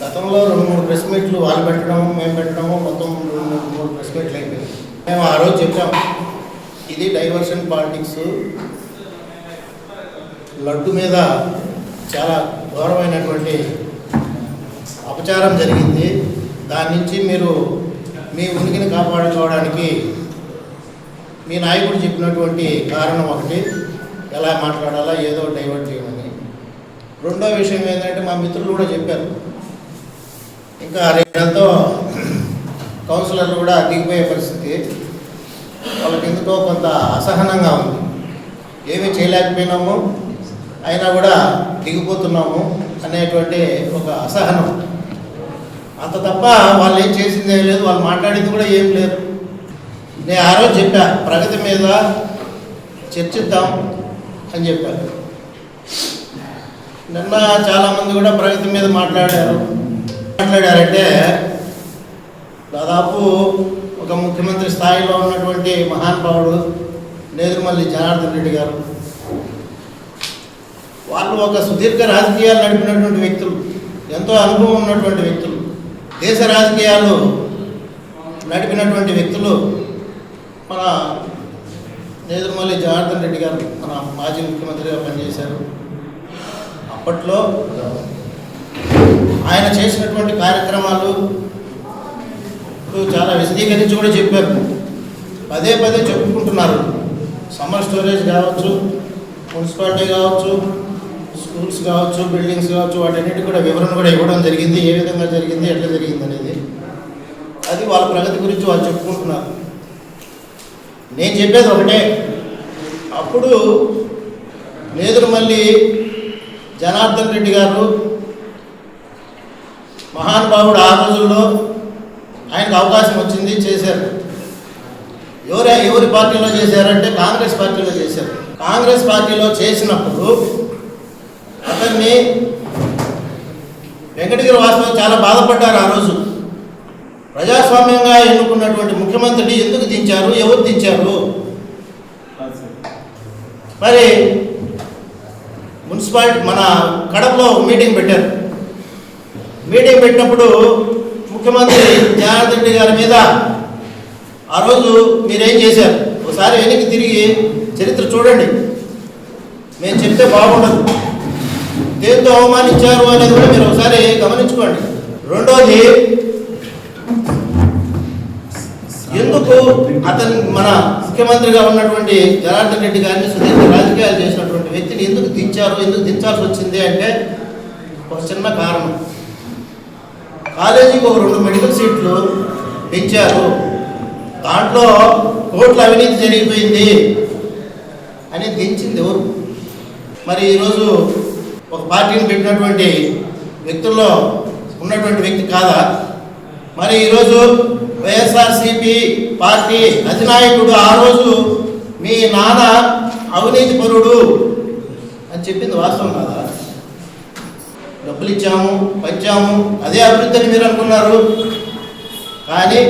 గతంలో రెండు మూడు ప్రెస్ మీట్లు వాళ్ళు పెట్టడం మేము పెట్టడము మొత్తం రెండు మూడు మూడు ప్రెస్ మీట్లు అయిపోయాయి. మేము ఆ రోజు చెప్పాము ఇది డైవర్షన్ పాలిటిక్స్. లడ్డు మీద చాలా ఘోరమైనటువంటి అపచారం జరిగింది. దాని నుంచి మీరు మీ ఉనికిని కాపాడుకోవడానికి మీ నాయకుడు చెప్పినటువంటి కారణం ఒకటి ఎలా మాట్లాడాలా ఏదో డైవర్ట్ చేయమని. రెండో విషయం ఏంటంటే మా మిత్రులు కూడా చెప్పారు. ఇంకా రేపంతో కౌన్సిలర్లు కూడా దిగిపోయే పరిస్థితి. వాళ్ళకి ఎందుకో కొంత అసహనంగా ఉంది. ఏమీ చేయలేకపోయినాము అయినా కూడా దిగిపోతున్నాము అనేటువంటి ఒక అసహనం. అంత తప్ప వాళ్ళు ఏం చేసింది ఏం లేదు వాళ్ళు మాట్లాడింది కూడా ఏం లేదు. నేను ఆ రోజు చెప్పా ప్రగతి మీద చర్చిద్దాం అని చెప్పాను నిన్న చాలామంది కూడా ప్రగతి మీద మాట్లాడారు. మాట్లాడారంటే దాదాపు ఒక ముఖ్యమంత్రి స్థాయిలో ఉన్నటువంటి మహానుభావుడు నేదురుమల్లి జనార్దన్ రెడ్డి గారు. వాళ్ళు ఒక సుదీర్ఘ రాజకీయాలు నడిపినటువంటి వ్యక్తులు ఎంతో అనుభవం ఉన్నటువంటి వ్యక్తులు దేశ రాజకీయాలు నడిపినటువంటి వ్యక్తులు మన నేదురుమల్లి జనార్దన్ రెడ్డి గారు మన మాజీ ముఖ్యమంత్రిగా పనిచేశారు. అప్పట్లో ఆయన చేసినటువంటి కార్యక్రమాలు ఇప్పుడు చాలా విశదీకరించి కూడా చెప్పారు. పదే పదే చెప్పుకుంటున్నారు. సమ్మర్ స్టోరేజ్ కావచ్చు మున్సిపాలిటీ కావచ్చు స్కూల్స్ కావచ్చు బిల్డింగ్స్ కావచ్చు వాటన్నిటి కూడా వివరణ కూడా ఇవ్వడం జరిగింది. ఏ విధంగా జరిగింది ఎట్లా జరిగింది అనేది అది వాళ్ళ ప్రగతి గురించి వాళ్ళు చెప్పుకుంటున్నారు. నేను చెప్పేది ఒకటే. అప్పుడు నేదురుమల్లి జనార్దన్ రెడ్డి గారు మహానుభావుడు ఆ రోజుల్లో ఆయనకు అవకాశం వచ్చింది చేశారు. ఎవరే ఎవరి పార్టీలో చేశారంటే కాంగ్రెస్ పార్టీలో చేశారు. కాంగ్రెస్ పార్టీలో చేసినప్పుడు అతన్ని వెంకటగిరి వాస్తవం చాలా బాధపడ్డారు ఆ రోజు. ప్రజాస్వామ్యంగా ఎన్నుకున్నటువంటి ముఖ్యమంత్రిని ఎందుకు దించారు ఎవరు దించారు? మరి మున్సిపాలిటీ మన కడపలో మీటింగ్ పెట్టారు. మీటింగ్ పెట్టినప్పుడు ముఖ్యమంత్రి జనార్దన్ రెడ్డి గారి మీద ఆ రోజు మీరేం చేశారు? ఒకసారి వెనక్కి తిరిగి చరిత్ర చూడండి. మేము చెప్తే బాగుండదు. దేంతో అవమానించారు అనేది కూడా మీరు ఒకసారి గమనించుకోండి. రెండోది ఎందుకు అతను మన ముఖ్యమంత్రిగా ఉన్నటువంటి జనార్దన్ రెడ్డి గారిని సుదీర్ఘ రాజకీయాలు చేసినటువంటి వ్యక్తిని ఎందుకు దించారు? ఎందుకు దించాల్సి వచ్చింది అంటే ఒక చిన్న కారణం. కాలేజీకి ఒక రెండు మెడికల్ సీట్లు పెంచారు దాంట్లో కోట్ల అవినీతి జరిగిపోయింది అని దించింది ఎవరు? మరి ఈరోజు ఒక పార్టీని పెట్టినటువంటి వ్యక్తుల్లో ఉన్నటువంటి వ్యక్తి కాదా? మరి ఈరోజు వైఎస్ఆర్సిపి పార్టీ అధినాయకుడు ఆ రోజు మీ నాన్న అవినీతి పరుడు అని చెప్పింది వాస్తవం కాదా? డబ్బులు ఇచ్చాము పంచాము అదే అభివృద్ధి అని మీరు అనుకున్నారు. కానీ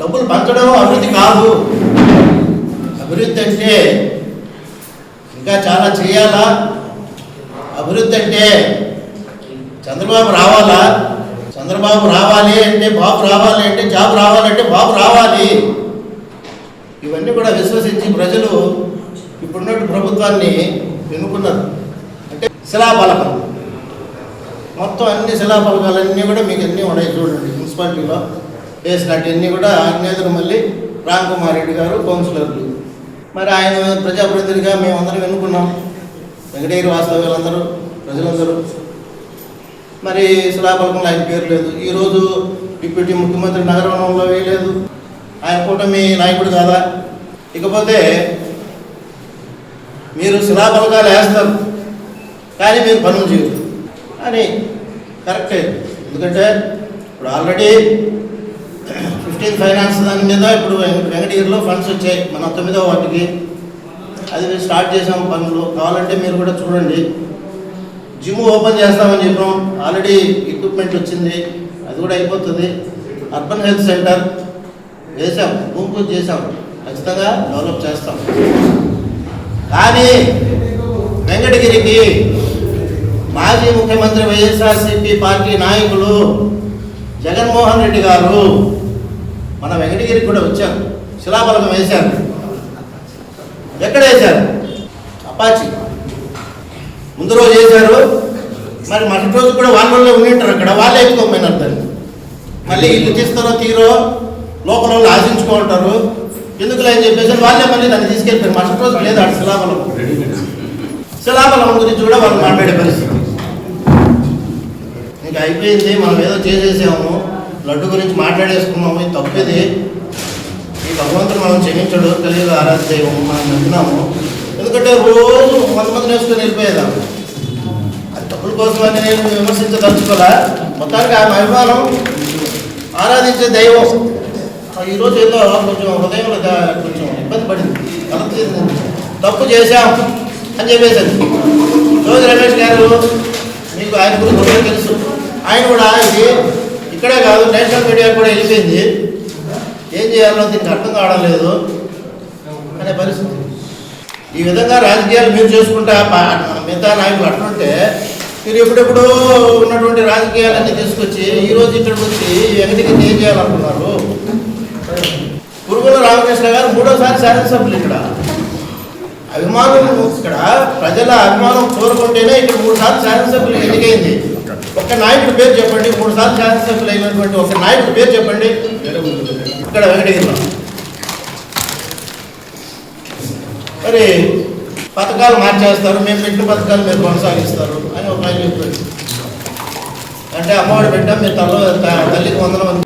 డబ్బులు పంచడం అభివృద్ధి కాదు. అభివృద్ధి అంటే ఇంకా చాలా చేయాలా? అభివృద్ధి అంటే చంద్రబాబు రావాలా? చంద్రబాబు రావాలి అంటే బాబు రావాలి అంటే జాబ్ రావాలంటే బాబు రావాలి. ఇవన్నీ కూడా విశ్వసించి ప్రజలు ఇప్పుడున్నట్టు ప్రభుత్వాన్ని ఎన్నుకున్నారు. అంటే శిలాఫలకం మొత్తం అన్ని శిలాఫలకాలన్నీ కూడా మీకు అన్నీ ఉన్నాయి చూడండి మున్సిపాలిటీలో. వేసినట్టు అన్నీ కూడా అన్నేదురు మళ్ళీ రామ్ కుమార్ రెడ్డి గారు కౌన్సిలర్లు. మరి ఆయన ప్రజాప్రతినిధిగా మేమందరం ఎన్నుకున్నాం. వెంకటగిరి వాస్తవ్యులందరూ ప్రజలందరూ. మరి శిలాఫలకంలో ఆయన పేరు లేదు. ఈరోజు డిప్యూటీ ముఖ్యమంత్రి నగరంలో వేయలేదు. ఆయన కూటమి నాయకుడు కాదా? ఇకపోతే మీరు శిలాఫలకాలు వేస్తారు. కానీ మీరు పనులు చేయరు. అని కరెక్టే ఎందుకంటే ఇప్పుడు ఆల్రెడీ ఫిఫ్టీన్ ఫైనాన్స్ దాని మీద ఇప్పుడు వెంకటగిరిలో ఫండ్స్ వచ్చాయి. మన తొమ్మిదో వాటికి అది స్టార్ట్ చేసాం పనులు. కావాలంటే మీరు కూడా చూడండి. జిమ్ ఓపెన్ చేస్తామని చెప్పాం. ఆల్రెడీ ఎక్విప్మెంట్ వచ్చింది. అది కూడా అయిపోతుంది. అర్బన్ హెల్త్ సెంటర్ వేసాం. భూమి పూజ చేసాం. ఖచ్చితంగా డెవలప్ చేస్తాం. కానీ వెంకటగిరికి మాజీ ముఖ్యమంత్రి వైఎస్ఆర్సీపీ పార్టీ నాయకులు జగన్మోహన్ రెడ్డి గారు మన వెంకటగిరికి కూడా వచ్చారు. శిలాఫలకం వేశారు. ఎక్కడ వేశారు? అపాచి. ముందు రోజు వేశారు. మరి మరుసటి రోజు కూడా వాళ్ళలో ఉండింటారు అక్కడ. వాళ్ళే ఎత్తుకోమైనారు దాన్ని. మళ్ళీ ఇల్లు తీస్తారో తీరో లోపల వాళ్ళు ఆశించుకుంటారు ఎందుకులే అని చెప్పేసి వాళ్ళే మళ్ళీ దాన్ని తీసుకెళ్ళిపోయారు. మరుసటి రోజు లేదు అక్కడ శిలాఫలం శిలాఫలం గురించి కూడా వాళ్ళు మాట్లాడే పరిస్థితి. ఇక అయిపోయింది మనం ఏదో చేసేసాము లడ్డు గురించి మాట్లాడేసుకున్నాము ఇది తప్పేది. ఈ భగవంతుడు మనం క్షమించడు కలిగి ఆరాధ దైవం మనం నమ్మినాము ఎందుకంటే రోజు వంద మంది నేర్చుకుని వెళ్ళిపోయేదాం. అది తప్పుల కోసమని నేను విమర్శించదలుచుకోలే. మొత్తానికి ఆమె అభిమానం ఆరాధించే దైవం. ఈరోజు ఏదో కొంచెం హృదయంలో కొంచెం ఇబ్బంది పడింది. తప్పు చేశాం అని చెప్పేసి రోజు రమేష్ గారు మీకు ఆయన గురించి తెలుసు. ఆయన కూడా ఇది ఇక్కడే కాదు నేషనల్ మీడియా కూడా వెళ్ళిపోయింది. ఏం చేయాలో దీనికి అర్థం కావడం లేదు. అనే పరిస్థితి. ఈ విధంగా రాజకీయాలు మీరు చేసుకుంటా మిగతా నాయకులు అట్లుంటే మీరు ఎప్పుడెప్పుడో ఉన్నటువంటి రాజకీయాలన్నీ తీసుకొచ్చి ఈ రోజు ఇక్కడికి వచ్చి ఈ ఏం చేయాలనుకున్నారు? పురుగుల రామకృష్ణ గారు మూడోసారి శాసనసభ్యులు ఇక్కడ. అభిమానులు ఇక్కడ ప్రజల అభిమానం కోరుకుంటేనే ఇక్కడ మూడు సార్లు శాసనసభ్యులు ఎన్నికైంది. ఒక నాయకుడి పేరు చెప్పండి మూడు సార్లు శాసనసభ్యులు అయినటువంటి ఒక నాయకుడి పేరు చెప్పండి. ఇక్కడ వెంకటగిరిలో మరి పథకాలు మార్చేస్తారు మేము పెట్టిన పథకాలు మీరు కొనసాగిస్తారు అని ఒక ఆయన చెప్పారు. అంటే అమ్మఒడి పెట్టాం మీరు తల్లి తల్లికి వందల మంది